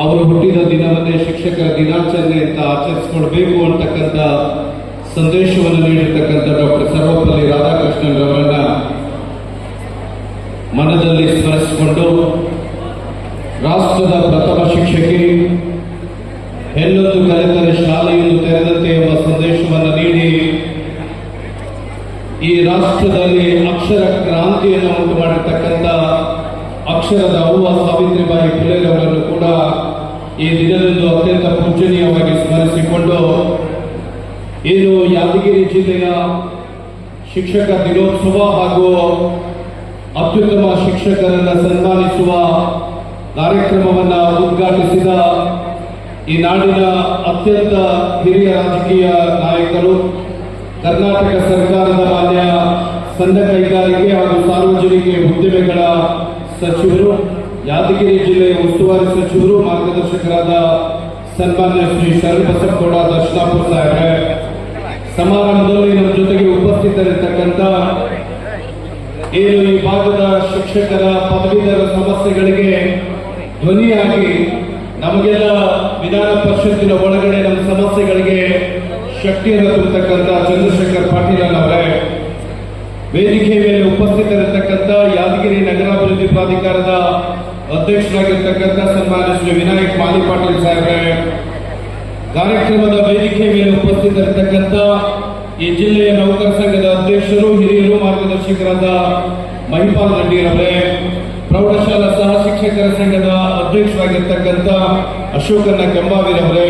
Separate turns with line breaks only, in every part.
ಅವರು ಹುಟ್ಟಿದ ದಿನವನ್ನೇ ಶಿಕ್ಷಕರ ದಿನಾಚರಣೆ ಅಂತ ಆಚರಿಸಿಕೊಳ್ಬೇಕು ಅಂತಕ್ಕಂಥ ಸಂದೇಶವನ್ನು ನೀಡಿರ್ತಕ್ಕಂಥ ಡಾಕ್ಟರ್ ಸರ್ವಪಲ್ಲಿ ರಾಧಾಕೃಷ್ಣನ್ ರವರನ್ನ ಮನದಲ್ಲಿ ಸ್ಮರಿಸಿಕೊಂಡು, ರಾಷ್ಟ್ರದ ಪ್ರಥಮ ಶಿಕ್ಷಕಿ, ಹೆಣ್ಣೊಂದು ಕಲಿತರೆ ಶಾಲೆಯನ್ನು ತೆರೆದಂತೆ ಎಂಬ ಸಂದೇಶವನ್ನು ನೀಡಿ, ಈ ರಾಷ್ಟ್ರದಲ್ಲಿ ಅಕ್ಷರ ಕ್ರಾಂತಿಯನ್ನು ಉಂಟು ಮಾಡಿರ್ತಕ್ಕಂಥ ಅಕ್ಷರದ ಅವ್ವ ಸಾವಿತ್ರಿಬಾಯಿ ಫುಲೆರವರನ್ನು ಕೂಡ ಈ ದಿನದಂದು ಅತ್ಯಂತ ಪೂಜನೀಯವಾಗಿ ಸ್ಮರಿಸಿಕೊಂಡು ಏನು ಯಾದಗಿರಿ ಜಿಲ್ಲೆಯ ಶಿಕ್ಷಕ ದಿನೋತ್ಸವ ಹಾಗೂ ಅತ್ಯುತ್ತಮ ಶಿಕ್ಷಕರನ್ನು ಸನ್ಮಾನಿಸುವ ಕಾರ್ಯಕ್ರಮವನ್ನು ಉದ್ಘಾಟಿಸಿದ ಈ ನಾಡಿನ ಅತ್ಯಂತ ಹಿರಿಯ ರಾಜಕೀಯ ನಾಯಕರು, ಕರ್ನಾಟಕ ಸರ್ಕಾರದ ಮಾನ್ಯ ಸಣ್ಣ ಕೈಗಾರಿಕೆ ಹಾಗೂ ಸಾರ್ವಜನಿಕ ಉದ್ದಿಮೆಗಳ ಸಚಿವರು. ಯಾದಗಿರಿ ಜಿಲ್ಲೆಯ ಉಸ್ತುವಾರಿ ಸಚಿವರು ಮಾರ್ಗದರ್ಶಕರಾದ ಸನ್ಮಾನ್ಯ ಶ್ರೀ ಶರಣಬಸಪ್ಪಗೌಡ ದರ್ಶನಾಪುರ ಸಾಹೇಬ್ರೆ, ಸಮಾರಂಭದಲ್ಲಿ ನಮ್ಮ ಜೊತೆಗೆ ಉಪಸ್ಥಿತರಿರ್ತಕ್ಕಂಥ ಏನು ಈ ಭಾಗದ ಶಿಕ್ಷಕರ, ಪದವೀಧರ ಸಮಸ್ಯೆಗಳಿಗೆ ಧ್ವನಿಯಾಗಿ ನಮಗೆಲ್ಲ ವಿಧಾನ ಪರಿಷತ್ತಿನ ಒಳಗಡೆ ನಮ್ಮ ಸಮಸ್ಯೆಗಳಿಗೆ ಶಕ್ತಿಯನ್ನು ತುಂಬತಕ್ಕಂಥ ಚಂದ್ರಶೇಖರ್ ಪಾಟೀಲ್ ಅವರೇ ವೇದಿಕೆ ಮೇಲೆ ಉಪಸ್ಥಿತರಿರ್ತಕ್ಕಂಥ ಯಾದಗಿರಿ ನಗರಾಭಿವೃದ್ಧಿ ಪ್ರಾಧಿಕಾರದ ಅಧ್ಯಕ್ಷರಾಗಿರ್ತಕ್ಕಂಥ ಸನ್ಮಾನ್ಯ ಶ್ರೀ ವಿನಾಯಕ್ ಮಾಲಿ ಪಾಟೀಲ್ ಸಾಹೇಬ್ರೆ, ಕಾರ್ಯಕ್ರಮದ ವೇದಿಕೆ ಮೇಲೆ ಉಪಸ್ಥಿತರಿರ್ತಕ್ಕಂಥ ಈ ಜಿಲ್ಲೆಯ ನೌಕರ ಸಂಘದ ಅಧ್ಯಕ್ಷರು, ಹಿರಿಯರು, ಮಾರ್ಗದರ್ಶಕರಾದ ಮಹಿಪಾಲ್ ರೆಡ್ಡಿರವರೇ, ಪ್ರೌಢಶಾಲಾ ಸಹ ಶಿಕ್ಷಕರ ಸಂಘದ ಅಧ್ಯಕ್ಷರಾಗಿರ್ತಕ್ಕಂಥ ಅಶೋಕನ ಕೆಂಬಾವಿರವರೇ,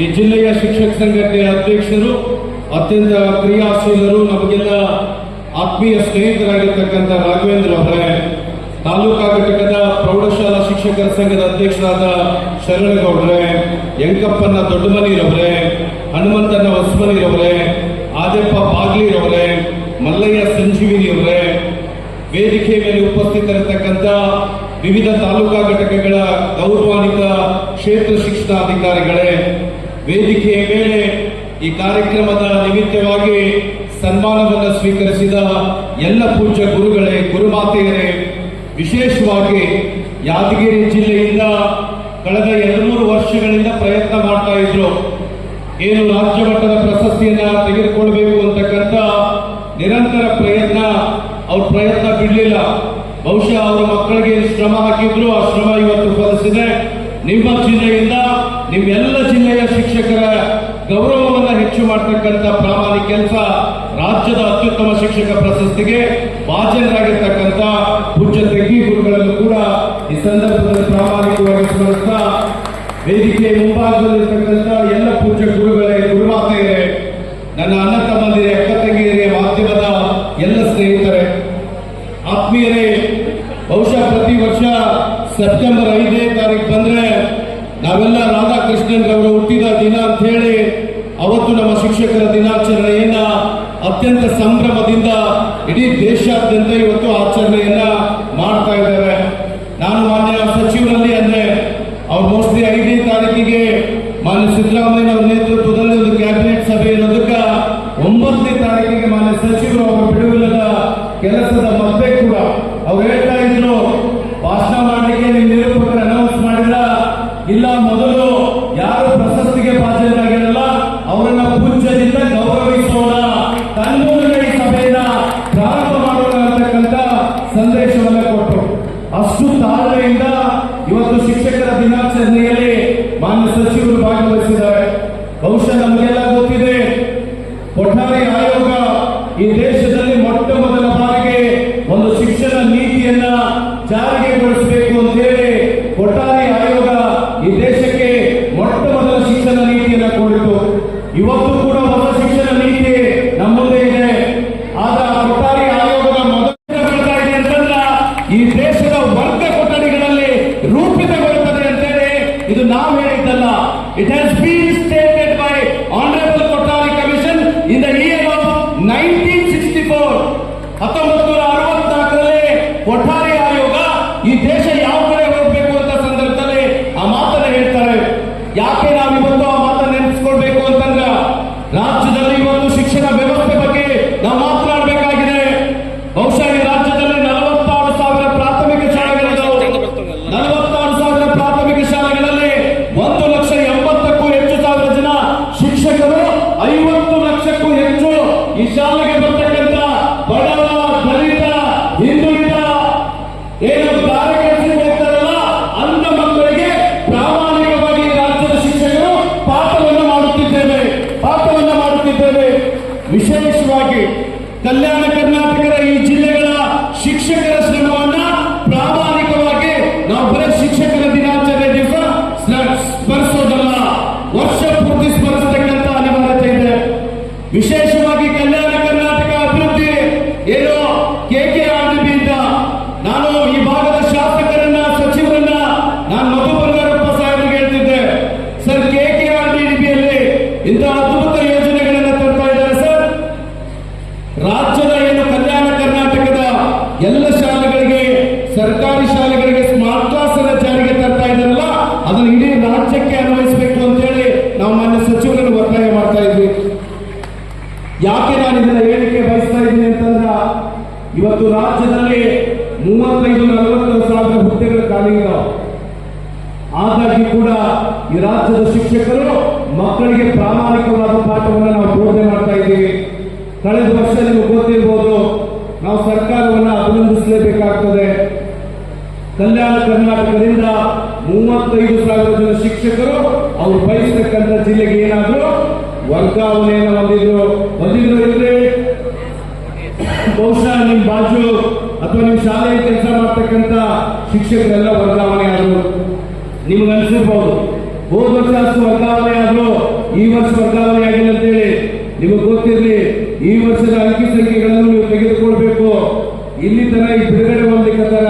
ಈ ಜಿಲ್ಲೆಯ ಶಿಕ್ಷಕ ಸಂಘಕ್ಕೆ ಅಧ್ಯಕ್ಷರು, ಅತ್ಯಂತ ಕ್ರಿಯಾಶೀಲರು, ನಮಗೆಲ್ಲ ಆತ್ಮೀಯ ಸ್ನೇಹಿತರಾಗಿರ್ತಕ್ಕಂಥ ರಾಘವೇಂದ್ರ ಅವರೇ ತಾಲೂಕಾ ಘಟಕದ ಪ್ರೌಢಶಾಲಾ ಶಿಕ್ಷಕರ ಸಂಘದ ಅಧ್ಯಕ್ಷರಾದ ಶರಣಗೌಡ್ರೆ ಯಂಕಪ್ಪನ ದೊಡ್ಡಮನಿರವರೇ ಹನುಮಂತನ ಹೊಸಮನಿರವರೇ, ಆದಪ್ಪ ಬಾಗ್ಲಿರವರೇ, ಮಲ್ಲಯ್ಯ ಸಂಜೀವಿನಿಯವರೇ ವೇದಿಕೆ ಮೇಲೆ ಉಪಸ್ಥಿತರಿರ್ತಕ್ಕಂಥ ವಿವಿಧ ತಾಲೂಕಾ ಘಟಕಗಳ ಗೌರವಾನ್ವಿತ ಕ್ಷೇತ್ರ ಶಿಕ್ಷಣಾಧಿಕಾರಿಗಳೇ, ವೇದಿಕೆಯ ಮೇಲೆ ಈ ಕಾರ್ಯಕ್ರಮದ ನಿಮಿತ್ತವಾಗಿ ಸನ್ಮಾನವನ್ನು ಸ್ವೀಕರಿಸಿದ ಎಲ್ಲ ಪೂಜ್ಯ ಗುರುಗಳೇ, ಗುರುಮಾತೆಯರೇ ವಿಶೇಷವಾಗಿ ಯಾದಗಿರಿ ಜಿಲ್ಲೆಯಿಂದ ಕಳೆದ ಎರಡು ಮೂರು ವರ್ಷಗಳಿಂದ ಪ್ರಯತ್ನ ಮಾಡ್ತಾ ಇದ್ರು. ಏನು ರಾಜ್ಯ ಮಟ್ಟದ ಪ್ರಶಸ್ತಿಯನ್ನ ತೆಗೆದುಕೊಳ್ಬೇಕು ಅಂತಕ್ಕಂಥ ನಿರಂತರ ಪ್ರಯತ್ನ, ಅವ್ರ ಪ್ರಯತ್ನ ಬಿಡಲಿಲ್ಲ. ಬಹುಶಃ ಅವರ ಮಕ್ಕಳಿಗೆ ಶ್ರಮ ಹಾಕಿದ್ರು. ಆ ಶ್ರಮ ಇವತ್ತು ಫಲಿಸಿದೆ. ನಿಮ್ಮ ಜಿಲ್ಲೆಯಿಂದ ನಿಮ್ಮೆಲ್ಲ ಜಿಲ್ಲೆಯ ಶಿಕ್ಷಕರ ಗೌರವವನ್ನು ಹೆಚ್ಚು ಮಾಡತಕ್ಕಂಥ ಪ್ರಾಮಾಣಿಕ ಕೆಲಸ ರಾಜ್ಯದ ಅತ್ಯುತ್ತಮ ಶಿಕ್ಷಕ ಪ್ರಶಸ್ತಿಗೆ ಭಾಜನರಾಗಿರ್ತಕ್ಕಂಥ ಪೂಜ್ಯ ತಂಗಿ ಗುರುಗಳನ್ನು ಕೂಡ ಈ ಸಂದರ್ಭದಲ್ಲಿ ಪ್ರಾಮಾಣಿಕವಾಗಿ ಸ್ಮರಿಸ್ತಾ ವೇದಿಕೆ ಮುಂಭಾಗದಲ್ಲಿರ್ತಕ್ಕಂಥ ಎಲ್ಲ ಪೂಜ್ಯ ಗುರುಗಳೇ ಗುರುಮಾತೆಯರೇ ನನ್ನ ಅಣ್ಣ ತಮ್ಮಂದಿರೇ ಅಕ್ಕ ತಂಗಿಯರೇ ಮಾಧ್ಯಮದ ಎಲ್ಲ ಸ್ನೇಹಿತರೆ, ಆತ್ಮೀಯರೇ, ಬಹುಶಃ ಪ್ರತಿ ವರ್ಷ ಸೆಪ್ಟೆಂಬರ್ ಐದನೇ ತಾರೀಕು ಬಂದ್ರೆ ನಾವೆಲ್ಲ ರಾಧಾಕೃಷ್ಣನ್ ಅವರು ಹುಟ್ಟಿದ ದಿನ ಅಂತ ಹೇಳಿ ಅವತ್ತು ನಮ್ಮ ಶಿಕ್ಷಕರ ಅತ್ಯಂತ ಸಂಭ್ರಮದಿಂದ ಇಡೀ ದೇಶಾದ್ಯಂತ ಇವತ್ತು ಆಚರಣೆಯನ್ನ ಮಾಡ್ತಾ ಇದ್ದಾರೆ ನಾನು ಮಾನ್ಯ ಸಚಿವರಲ್ಲಿ ಅಂದ್ರೆ ಅವ್ರು ಮೋಸ್ಟ್ಲಿ ಐದನೇ ತಾರೀಕಿಗೆ ಮಾನ್ಯ ಸಿದ್ದರಾಮಯ್ಯ ಅವರ ನೇತೃತ್ವದಲ್ಲಿ ಒಂದು ಕ್ಯಾಬಿನೆಟ್ ಸಭೆ ಇರೋದಕ್ಕ ಒಂಬತ್ತನೇ ತಾರೀಕಿಗೆ ಮಾನ್ಯ ಸಚಿವರು ಅವರ ಬಿಡುವಿಲ್ಲದ ಕೆಲಸದ ಮಧ್ಯೆ ಕೂಡ ಅವ್ರು ಹೇಳ್ತಾ ಇದ್ರು ಭಾಷಣ ಮಾಡಲಿಕ್ಕೆ ನೀವು ನಿರೂಪಕರು ಅನೌನ್ಸ್ ಮಾಡಿಲ್ಲ ಇಲ್ಲ ಮೊದಲು ಯಾರು ಪ್ರಶಸ್ತಿಗೆ ಭಾಜನರಾಗಿರಲ್ಲ ಅವರನ್ನ ಪೂಜ್ಯದಿಂದ ಗೌರವಿಸೋಣ ತನ್ಮೂಲಕ ಈ ಸಭೆಯನ್ನ ಪ್ರಾರಂಭ ಮಾಡೋಣ ಅಂತಕ್ಕಂಥ ಸಂದೇಶವನ್ನ ಕೊಟ್ಟರು ಅಷ್ಟು ತಾಳ್ಮೆಯಿಂದ ಇವತ್ತು ಶಿಕ್ಷಕರ ದಿನಾಚರಣೆಯಲ್ಲಿ ಮಾನ್ಯ ಸಚಿವರು ಭಾಗವಹಿಸಿದ್ದಾರೆ ಬಹುಶಃ ನಮಗೆಲ್ಲ ಗೊತ್ತಿದೆ ಕೊಠಾರಿ ಆಯೋಗ ಈ ದೇಶದಲ್ಲಿ ಮೊಟ್ಟ ಮೊದಲ ಬಾರಿಗೆ ಒಂದು ಶಿಕ್ಷಣ ನೀತಿಯನ್ನ ಜಾರಿಗೆಗೊಳಿಸಬೇಕು ಅಂತೇಳಿ ಕೊಠಾರಿ ಆಯೋಗ ಈ ದೇಶಕ್ಕೆ ಮೊಟ್ಟ ಮೊದಲ ಶಿಕ್ಷಣ ನೀತಿಯನ್ನ ಕೊಡಿತು ಇವತ್ತು ಕೂಡ ಹೊಸ ಶಿಕ್ಷಣ ನೀತಿ ನಮ್ಮ ಮುಂದೆ ಇದೆ. ಆದ ಕೊಠಾರಿ ಆಯೋಗದ ಮೊದಲ ಈ ದೇಶದ ವರ್ಗ ಕೊಠಡಿಗಳಲ್ಲಿ ರೂಪಿತಗೊಳ್ಳುತ್ತದೆ ಅಂತೇಳಿ ಇದು ನಾವು ಹೇಳಿದ್ದಲ್ಲ. ಇಟ್ ಹ್ಯಾಸ್ ಬೀನ್ ಸ್ಟೇಟೆಡ್
ವಿಶೇಷವಾಗಿ ಕಲ್ಯಾಣ ಕರ್ನಾಟಕದ ಈ ಜಿಲ್ಲೆಗಳ ಶಿಕ್ಷಕರ ರಾಜ್ಯದಲ್ಲಿ ಮೂವತ್ತೈದು, ನಲವತ್ತು ಸಾವಿರ ಹುದ್ದೆಗಳು ಇದಾವೆ ಹಾಗಾಗಿ ಕೂಡ ಈ ರಾಜ್ಯದ ಶಿಕ್ಷಕರು ಮಕ್ಕಳಿಗೆ ಪ್ರಾಮಾಣಿಕವಾದ ಪಾಠವನ್ನು ನಾವು ಬೋಧನೆ ಮಾಡ್ತಾ ಇದ್ದೀವಿ. ಕಳೆದ ವರ್ಷ ನೀವು ಗೊತ್ತಿರಬಹುದು ನಾವು ಸರ್ಕಾರವನ್ನು ಅಭಿನಂದಿಸಲೇಬೇಕಾಗ್ತದೆ. ಕಲ್ಯಾಣ ಕರ್ನಾಟಕದಿಂದ ಮೂವತ್ತೈದು ಸಾವಿರ ಜನ ಶಿಕ್ಷಕರು ಅವರು ಬಯಸತಕ್ಕಂಥ ಜಿಲ್ಲೆಗೆ ಏನಾದರೂ ವರ್ಗಾವಣೆಯನ್ನು ಹೊಂದಿದ್ರು ಬಹುಶಃ ನಿಮ್ ಬಾಜು ಅಥವಾ ನಿಮ್ ಶಾಲೆಯಲ್ಲಿ ಕೆಲಸ ಮಾಡ್ತಕ್ಕಂಥ ಶಿಕ್ಷಕರೆಲ್ಲ ವರ್ಗಾವಣೆ ಆದ್ರು ನಿಮ್ಗೆ ಅನಿಸಿರ್ಬಹುದು ಹೋದ ವರ್ಷ ಅಷ್ಟು ವರ್ಗಾವಣೆ ಆದ್ರು, ಈ ವರ್ಷ ವರ್ಗಾವಣೆ ಆಗಿಲ್ಲ ಅಂತೇಳಿ ನಿಮಗೆ ಗೊತ್ತಿರಲಿ, ಈ ವರ್ಷದ ಅಂಕಿ ಸಂಖ್ಯೆಗಳನ್ನು ನೀವು ತೆಗೆದುಕೊಳ್ಬೇಕು. ಇಲ್ಲಿ ತನ ಈ ಬಿಡುಗಡೆ ಹೊಂದಲಿಕ್ಕತ್ತಾರ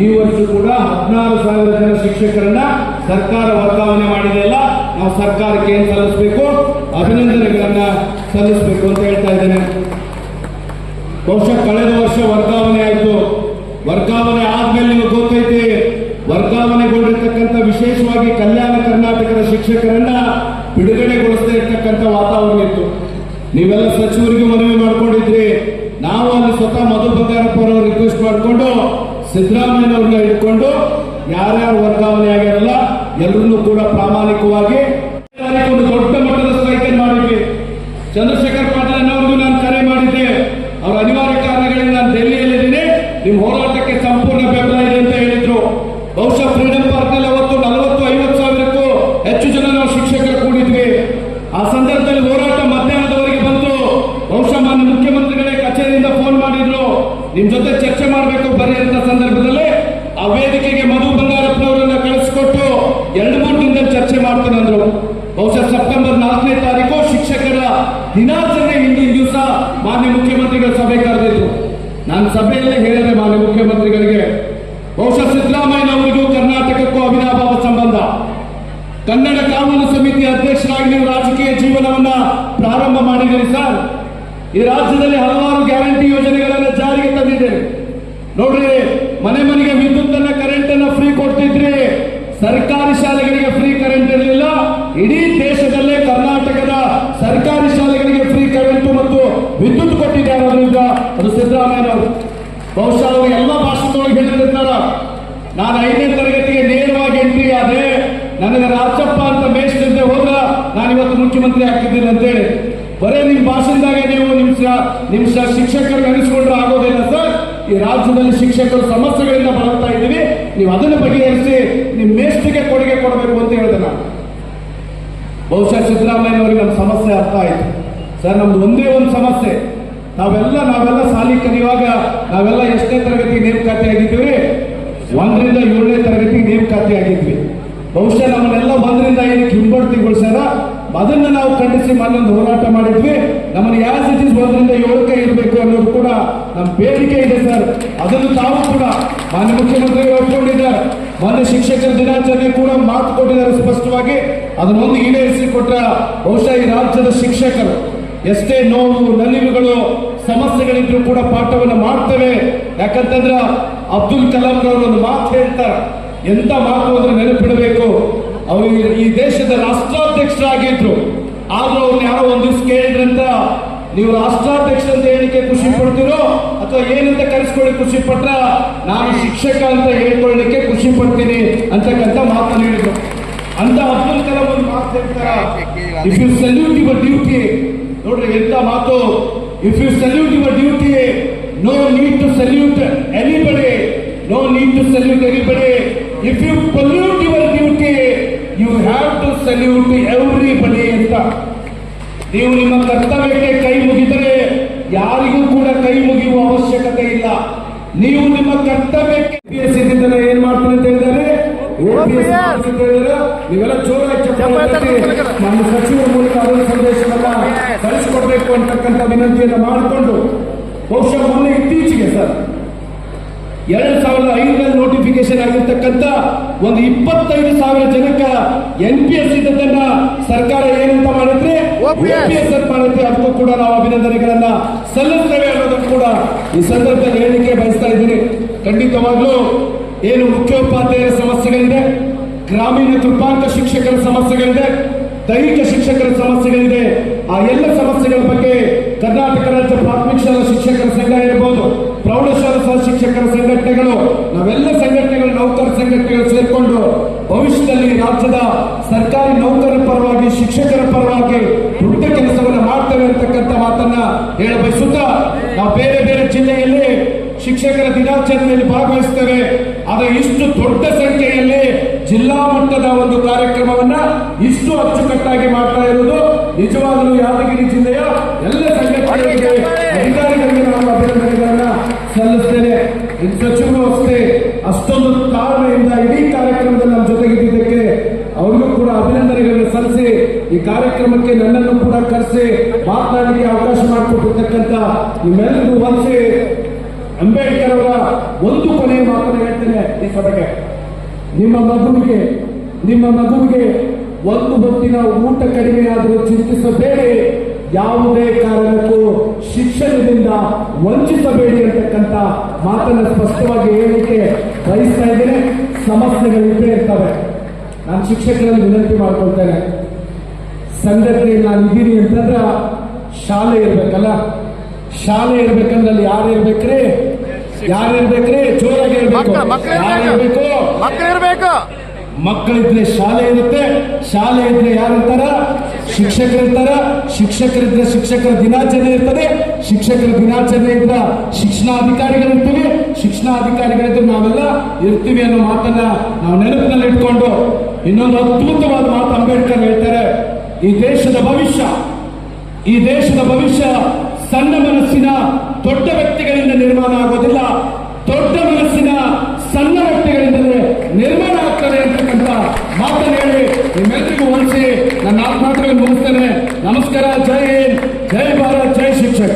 ಈ ವರ್ಷ ಕೂಡ ಹದಿನಾರು ಸಾವಿರ ಜನ ಶಿಕ್ಷಕರನ್ನ ಸರ್ಕಾರ ವರ್ಗಾವಣೆ ಮಾಡಿದೆಯಲ್ಲ ನಾವು ಸರ್ಕಾರಕ್ಕೆ ಏನು ಸಲ್ಲಿಸಬೇಕು? ಅಭಿನಂದನೆಗಳನ್ನ ಸಲ್ಲಿಸಬೇಕು ಅಂತ ಹೇಳ್ತಾ ಇದ್ದೇನೆ. ಬಹುಶಃ ಕಳೆದ ವರ್ಷ ವರ್ಗಾವಣೆ ಆಯಿತು. ವರ್ಗಾವಣೆ ಆದ್ಮೇಲೆ ನಿಮಗೆ ಗೊತ್ತೈತಿ, ವರ್ಗಾವಣೆಗೊಂಡಿರ್ತಕ್ಕಂಥ ವಿಶೇಷವಾಗಿ ಕಲ್ಯಾಣ ಕರ್ನಾಟಕದ ಶಿಕ್ಷಕರನ್ನ ಬಿಡುಗಡೆಗೊಳಿಸದೇ ಇರ್ತಕ್ಕಂಥ ವಾತಾವರಣ ಇತ್ತು. ನೀವೆಲ್ಲ ಸಚಿವರಿಗೆ ಮನವಿ ಮಾಡ್ಕೊಂಡಿದ್ರಿ. ನಾವು ಅಲ್ಲಿ ಸ್ವತಃ ಮಧು ಬಂಗಾರಪ್ಪ ಅವರು ರಿಕ್ವೆಸ್ಟ್ ಮಾಡಿಕೊಂಡು, ಸಿದ್ದರಾಮಯ್ಯನವ್ರನ್ನ ಹಿಡ್ಕೊಂಡು ಯಾರ್ಯಾರು ವರ್ಗಾವಣೆ ಆಗ್ಯಾರಲ್ಲ ಎಲ್ಲರನ್ನೂ ಕೂಡ ಪ್ರಾಮಾಣಿಕವಾಗಿ ಒಂದು ದೊಡ್ಡ ಮಟ್ಟದ ಸ್ಟ್ರೈಕ್ ಮಾಡಿದ್ವಿ? ಚಂದ್ರಶೇಖರ್ ಪಾಟೀಲ್ ಅನ್ನೋರ್ಗು ನಾನು ಕರೆ ಮಾಡಿದ್ದೆ ಅವರ ಅನಿವಾರ್ಯ ಕಾರಣಗಳಿಂದ ನಾನು ದೆಹಲಿಯಲ್ಲಿದ್ದೀನಿ ನಿಮ್ಮ ಹೋರಾಟಕ್ಕೆ ಸಂಪೂರ್ಣ ಬೆಂಬಲ ಇದೆ ಅಂತ ಹೇಳಿದ್ರು ಬಹುಶಃ ಫ್ರೀಡಂ ಪಾರ್ಕ್ನಲ್ಲಿ ಅವತ್ತು ನಲವತ್ತು ಐವತ್ತು ಸಾವಿರಕ್ಕೂ ಹೆಚ್ಚು ಜನ ನಾವು ಶಿಕ್ಷಕರು ಕೂಡಿದ್ವಿ ಆ ಸಂದರ್ಭದಲ್ಲಿ ಹೋರಾಟ ಮಧ್ಯಾಹ್ನದವರೆಗೆ ಬಂತು ಬಹುಶಃ ಮಾನ್ಯ ಮುಖ್ಯಮಂತ್ರಿಗಳೇ ಕಚೇರಿಯಿಂದ ಫೋನ್ ಮಾಡಿದ್ರು ನಿಮ್ ಜೊತೆ ಚರ್ಚೆ ಮಾಡಬೇಕು ಬರ್ರಿ ಅಂತ ಸಂದರ್ಭದಲ್ಲಿ ಆ ವೇದಿಕೆಗೆ ಮಧು ಬಂಗಾರಪ್ಪನವರನ್ನ ಕಳಿಸ್ಕೊಟ್ಟು ಎರಡು ಮೂರು ದಿನದಲ್ಲಿ ಚರ್ಚೆ ಮಾಡ್ತೀನಿ ಅಂದ್ರು. ಬಹುಶಃ ಸೆಪ್ಟೆಂಬರ್ ನಾಲ್ಕನೇ ತಾರೀಕು ಶಿಕ್ಷಕರ ದಿನಾಚರಣೆ ಹಿಂದಿನ ದಿವಸ ಮಾನ್ಯ ಮುಖ್ಯಮಂತ್ರಿಗಳ ಸಭೆ ಕರೆದಿದ್ರು. ನಾನು ಸಭೆಯಲ್ಲೇ ಹೇಳಿದೆ ಮಾನ್ಯ ಮುಖ್ಯಮಂತ್ರಿಗಳಿಗೆ, ಬಹುಶಃ ಸಿದ್ದರಾಮಯ್ಯನವರಿಗೂ ಕರ್ನಾಟಕಕ್ಕೂ ಅವಿನಾಭಾವ ಸಂಬಂಧ. ಕನ್ನಡ ಕಾನೂನು ಸಮಿತಿ ಅಧ್ಯಕ್ಷರಾಗಿ ನೀವು ರಾಜಕೀಯ ಜೀವನವನ್ನ ಪ್ರಾರಂಭ ಮಾಡಿದ್ದೀರಿ ಸರ್. ಈ ರಾಜ್ಯದಲ್ಲಿ ಹಲವಾರು ಗ್ಯಾರಂಟಿ ಯೋಜನೆಗಳನ್ನ ಜಾರಿಗೆ ತಂದಿದ್ದೇವೆ ನೋಡ್ರಿ, ಮನೆ ಮನೆಗೆ ವಿದ್ಯುತ್ ಅನ್ನ ಕರೆಂಟ್ ಅನ್ನ ಫ್ರೀ ಕೊಡ್ತಿದ್ರಿ. ಸರ್ಕಾರಿ ಶಾಲೆಗಳಿಗೆ ಫ್ರೀ ಕರೆಂಟ್ ಇರಲಿಲ್ಲ. ಇಡೀ ದೇಶದಲ್ಲೇ ಕರ್ನಾಟಕದ ಸರ್ಕಾರಿ ಶಾಲೆಗಳಿಗೆ ಫ್ರೀ ಕರೆಂಟ್ ಮತ್ತು ವಿದ್ಯುತ್ ಕೊಟ್ಟಿದ್ದಾರೆ ಅದರಿಂದ ಅದು ಸಿದ್ದರಾಮಯ್ಯನವರು. ಬಹುಶಃ ಅವರು ಎಲ್ಲ ಭಾಷಣದೊಳಗೆ ಹೇಳಿರ್ತಾರ. ನಾನು ಐದನೇ ತರಗತಿಗೆ ನೇರವಾಗಿ ಎಂಟ್ರಿ ಆದ್ರೆ, ನನಗೆ ರಾಜಪ್ಪ ಅಂತ ಮೇಷ್ಟ್ರಿಂದ ಹೋದ್ರ ನಾನು ಇವತ್ತು ಮುಖ್ಯಮಂತ್ರಿ ಆಗ್ತಿದ್ದೀನಿ ಅಂತೇಳಿ. ಬರೇ ನಿಮ್ಮ ಭಾಷಣದಾಗ ನೀವು ನಿಮ್ಮ ನಿಮ್ಮ ಶಿಕ್ಷಕರು ಅನಿಸ್ಕೊಂಡ್ರೆ ಆಗೋದಿಲ್ಲ ಸರ್. ಈ ರಾಜ್ಯದಲ್ಲಿ ಶಿಕ್ಷಕರು ಸಮಸ್ಯೆಗಳಿಂದ ಬಳಲ್ತಾ ಇದ್ದೀವಿ. ನೀವು ಅದನ್ನು ಬಗೆಹರಿಸಿ ನಿಮ್ಮ ಮೇಷ್ಟಿಗೆ ಕೊಡುಗೆ ಕೊಡಬೇಕು ಅಂತ ಹೇಳಿದೆ ನಾನು. ಬಹುಶಃ ಸಿದ್ದರಾಮಯ್ಯನವರಿಗೆ ನಮ್ಮ ಸಮಸ್ಯೆ ಅರ್ಥ ಆಯ್ತು. ಸರ್, ನಮ್ದು ಒಂದೇ ಒಂದು ಸಮಸ್ಯೆ. ನಾವೆಲ್ಲ ನಾವೆಲ್ಲ ಸಾಲಿ ಕಲಿಯುವಾಗ ನಾವೆಲ್ಲ ಎಷ್ಟನೇ ತರಗತಿ ನೇಮಕಾತಿ ಆಗಿದ್ದೀವಿ ಒಂದರಿಂದ ಏಳನೇ ತರಗತಿ ನೇಮಕಾತಿ ಆಗಿದ್ವಿ ಬಹುಶಃ ನಮ್ಮನ್ನೆಲ್ಲ ಒಂದರಿಂದ ಏನಕ್ಕೆ ಹಿಂಬಡ್ತಿಗೊಳಿಸ್ಯಾರ? ಅದನ್ನ ನಾವು ಖಂಡಿಸಿ ಮನ್ನೊಂದು ಹೋರಾಟ ಮಾಡಿದ್ವಿ. ನಮ್ಮನ್ನು ಯಾವ ಸಿಟೀಸ್ ಒಂದರಿಂದ ಏಳಕ್ಕೆ ಇರಬೇಕು ಅನ್ನೋದು ಕೂಡ ನಮ್ಮ ಬೇಡಿಕೆ ಇದೆ ಸರ್. ಅದನ್ನು ತಾವು ಕೂಡ ಮಾನ್ಯ ಮುಖ್ಯಮಂತ್ರಿ ಒಪ್ಕೊಂಡಿದ್ದಾರೆ. ಮಾನ್ಯ ಶಿಕ್ಷಕರ ದಿನಾಚರಣೆ ಕೂಡ ಮಾತು ಕೊಟ್ಟಿದ್ದಾರೆ ಸ್ಪಷ್ಟವಾಗಿ. ಅದನ್ನೊಂದು ಈಡೇರಿಸಿ ಕೊಟ್ಟ ಬಹುಶಃ ಈ ರಾಜ್ಯದ ಶಿಕ್ಷಕರು ಎಷ್ಟೇ ನೋವು, ನಲಿವುಗಳು, ಸಮಸ್ಯೆಗಳಿದ್ರು ಕೂಡ ಪಾಠವನ್ನು ಮಾಡ್ತೇವೆ. ಯಾಕಂತಂದ್ರ ಅಬ್ದುಲ್ ಕಲಾಂ ಅವರು ಒಂದು ಮಾತು ಹೇಳ್ತಾರೆ. ಎಂತ ಮಾತು ಅಂದ್ರೆ ನೆನಪಿಡಬೇಕು. ಅವರು ಈ- ದೇಶದ ದೇಶದ ರಾಷ್ಟ್ರಾಧ್ಯಕ್ಷರಾಗಿದ್ರು ಆದ್ರೂ ಅವ್ರನ್ನ ಯಾರೋ ಒಂದು ದಿವಸ ಕೇಳಿದ್ರಂತ ನೀವು ರಾಷ್ಟ್ರಾಧ್ಯಕ್ಷ ಅಂತ ಹೇಳಿಕೆ ಖುಷಿ ಪಡ್ತೀರೋ ಅಥವಾ ಏನಂತ ಕರೆಸ್ಕೊಳ್ಳಿ ಖುಷಿ ಪಟ್ರ, ನಾನು ಶಿಕ್ಷಕ ಅಂತ ಹೇಳ್ಕೊಳ್ಳಿಕ್ಕೆ ಖುಷಿ ಪಡ್ತೀನಿ ಅಂತಕ್ಕಂಥ ಮಾತು ಹೇಳಿದ್ರು. ಅಂತ ಅಬ್ದುಲ್ ಕಲಾಂ ಒಂದು ಮಾತು ಹೇಳ್ತಾರ? If you salute your duty ನೋಡ್ರಿ ಎಂತ ಮಾತು? If you salute your duty no need to salute anybody no need to salute anybody if you pollute your duty you have to salute everybody ಅಂತ. ನೀವು ನಿಮ್ಮ ಕರ್ತವ್ಯಕ್ಕೆ ಕೈ ಮುಗಿದರೆ ಯಾರಿಗೂ ಕೂಡ ಕೈ ಮುಗಿಯುವ ಅವಶ್ಯಕತೆ ಇಲ್ಲ. ನೀವು ನಿಮ್ಮ ಕರ್ತವ್ಯಕ್ಕೆ ಇದ್ದಿದ್ದನ್ನ ಏನ್ ಮಾಡ್ತೀನಿ ಅಂತ ಹೇಳಿದರೆ OPS ಮಾಡ್ತೀನಿ ಅಂತ ಹೇಳಿದ್ರೆ ನೀವೆಲ್ಲ ಜೋರಾಗಿ ನಮ್ಮ ಸಚಿವರ ಮೂಲಕ ಅವರ ಸಂದೇಶವನ್ನ ಕಳಿಸಿಕೊಡ್ಬೇಕು ಅಂತಕ್ಕಂಥ ವಿನಂತಿಯನ್ನು ಮಾಡಿಕೊಂಡು ಬಹುಶಃ ಮೊನ್ನೆ ಇತ್ತೀಚೆಗೆ ಸರ್ ಎರಡ್ ಸಾವಿರದ ಐದರಲ್ಲಿ ನೋಟಿಫಿಕೇಶನ್ ಆಗಿರ್ತಕ್ಕಂಥ ಒಂದು ಇಪ್ಪತ್ತೈದು ಸಾವಿರ ಜನಕ್ಕ ಎನ್ ಪಿ ಎಸ್ ಇದ್ದದನ್ನ ಸರ್ಕಾರ ಏನಂತ ಮಾಡಿದ್ರೆ ಎಸ್ ಅಂತ ಮಾಡಿದ್ರೆ ಅದಕ್ಕೂ ಕೂಡ ನಾವು ಅಭಿನಂದನೆಗಳನ್ನ ಸಲ್ಲಿಸ್ತೇವೆ ಅನ್ನೋದಕ್ಕೂ ಕೂಡ ಈ ಸಂದರ್ಭದಲ್ಲಿ ಹೇಳಿಕೆ ಬಯಸ್ತಾ ಇದ್ದೀನಿ. ಖಂಡಿತವಾಗ್ಲೂ ಏನು ಮುಖ್ಯೋಪಾಧ್ಯಾಯರ ಸಮಸ್ಯೆಗಳಿದೆ ಗ್ರಾಮೀಣ ಕೃಪಾಂಕ ಶಿಕ್ಷಕರ ಸಮಸ್ಯೆಗಳಿದೆ ದೈಹಿಕ ಶಿಕ್ಷಕರ ಸಮಸ್ಯೆಗಳಿದೆ ಆ ಎಲ್ಲ ಸಮಸ್ಯೆಗಳ ಬಗ್ಗೆ ಕರ್ನಾಟಕ ರಾಜ್ಯ ಪ್ರಾಥಮಿಕ ಶಾಲಾ ಶಿಕ್ಷಕರ ಸಂಘ ಇರಬಹುದು ಪ್ರೌಢಶಾಲಾ ಸಹ ಶಿಕ್ಷಕರ ಸಂಘಟನೆಗಳು ನಾವೆಲ್ಲ ಸಂಘಟನೆಗಳು ನೌಕರ ಸಂಘಟನೆಗಳು ಸೇರ್ಕೊಂಡು ಭವಿಷ್ಯದಲ್ಲಿ ರಾಜ್ಯದ ಸರ್ಕಾರಿ ನೌಕರರ ಪರವಾಗಿ, ಶಿಕ್ಷಕರ ಪರವಾಗಿ ದೊಡ್ಡ ಕೆಲಸವನ್ನು ಮಾಡ್ತೇವೆ ಅಂತಕ್ಕಂಥ ಮಾತನ್ನ ಹೇಳ ಬಯಸುತ್ತಾ ನಾವು ಬೇರೆ ಬೇರೆ ಜಿಲ್ಲೆಯಲ್ಲಿ ಶಿಕ್ಷಕರ ದಿನಾಚರಣೆಯಲ್ಲಿ ಭಾಗವಹಿಸ್ತೇವೆ. ಆದರೆ ಇಷ್ಟು ದೊಡ್ಡ ಸಂಖ್ಯೆಯಲ್ಲಿ ಜಿಲ್ಲಾ ಮಟ್ಟದ ಒಂದು ಕಾರ್ಯಕ್ರಮವನ್ನ ಕಾರ್ಯಕ್ರಮಕ್ಕೆ ನನ್ನನ್ನು ಕೂಡ ಕರೆಸಿ ಮಾತನಾಡಲಿಕ್ಕೆ ಅವಕಾಶ ಮಾಡಿಕೊಟ್ಟಿರ್ತಕ್ಕಂಥ ನಿಮ್ಮೆಲ್ಲರಿಗೂ ಒಂದ್ಸಿ ಅಂಬೇಡ್ಕರ್ ಅವರ ಒಂದು ಕೊನೆಯ ಮಾತನ್ನು ಹೇಳ್ತೇನೆ ಈ ಸಭೆಗೆ. ನಿಮ್ಮ ಮಗುವಿಗೆ ನಿಮ್ಮ ಮಗುವಿಗೆ ಒಂದು ಹೊತ್ತಿನ ಊಟ ಕಡಿಮೆ ಆದರೂ ಚಿಂತಿಸಬೇಡಿ. ಯಾವುದೇ ಕಾರಣಕ್ಕೂ ಶಿಕ್ಷಣದಿಂದ ವಂಚಿಸಬೇಡಿ ಅಂತಕ್ಕಂಥ ಮಾತನ್ನು ಸ್ಪಷ್ಟವಾಗಿ ಹೇಳಲಿಕ್ಕೆ ಬಯಸ್ತಾ ಇದ್ದೇನೆ. ಸಮಸ್ಯೆಗಳಿದ್ದೇ ಇರ್ತವೆ. ನಾನು ಶಿಕ್ಷಕರಲ್ಲಿ ವಿನಂತಿ ಮಾಡ್ಕೊಳ್ತೇನೆ. ಸಂಘಟನೆಯಲ್ಲಿ ನಾನು ಇದ್ದೀನಿ ಅಂತಂದ್ರೆ ಶಾಲೆ ಇರ್ಬೇಕಲ್ಲ? ಶಾಲೆ ಇರ್ಬೇಕಂದ್ರೆ ಅಲ್ಲಿ ಯಾರು ಇರ್ಬೇಕ್ರಿ? ಯಾರು ಇರ್ಬೇಕ್ರಿ? ಜೋರಾಗಿ ಇರ್ಬೇಕು. ಮಕ್ಕಳು
ಮಕ್ಕಳಿರ್ಬೇಕು
ಮಕ್ಕಳಿದ್ರೆ ಶಾಲೆ ಇರುತ್ತೆ. ಶಾಲೆ ಇದ್ರೆ ಯಾರು ಇರ್ತಾರ? ಶಿಕ್ಷಕರಿರ್ತಾರ ಶಿಕ್ಷಕರಿದ್ರೆ ಶಿಕ್ಷಕರ ದಿನಾಚರಣೆ ಇರ್ತದೆ. ಶಿಕ್ಷಕರ ದಿನಾಚರಣೆ ಇದ್ರ ಶಿಕ್ಷಣಾಧಿಕಾರಿಗಳಿರ್ತೀವಿ ಶಿಕ್ಷಣಾಧಿಕಾರಿಗಳಿದ್ರೆ ನಾವೆಲ್ಲ ಇರ್ತೀವಿ ಅನ್ನೋ ಮಾತನ್ನ ನಾವು ನೆನಪಿನಲ್ಲಿ ಇಟ್ಕೊಂಡು ಇನ್ನೊಂದು ಅದ್ಭುತವಾದ ಮಾತು ಅಂಬೇಡ್ಕರ್ ಹೇಳ್ತಾರೆ. ಈ ದೇಶದ ಭವಿಷ್ಯ, ಈ ದೇಶದ ಭವಿಷ್ಯ ಸಣ್ಣ ಮನಸ್ಸಿನ ದೊಡ್ಡ ವ್ಯಕ್ತಿಗಳಿಂದ ನಿರ್ಮಾಣ ಆಗೋದಿಲ್ಲ. ದೊಡ್ಡ ಮನಸ್ಸಿನ ಸಣ್ಣ ವ್ಯಕ್ತಿಗಳಿಂದಲೇ ನಿರ್ಮಾಣ ಆಗ್ತದೆ ಅಂತಕ್ಕಂಥ ಮಾತನ್ನು ಹೇಳಿ ನಿಮ್ಮೆಲ್ಲರಿಗೂ ಹೋಲಿಸಿ. ನನ್ನ ಆತ್ಮಾರ್ಥವನ್ನು ಮುಗಿಸ್ತೇನೆ. ನಮಸ್ಕಾರ, ಜೈ ಹಿಂದ್, ಜೈ ಭಾರತ್, ಜೈ ಶಿಕ್ಷಕ.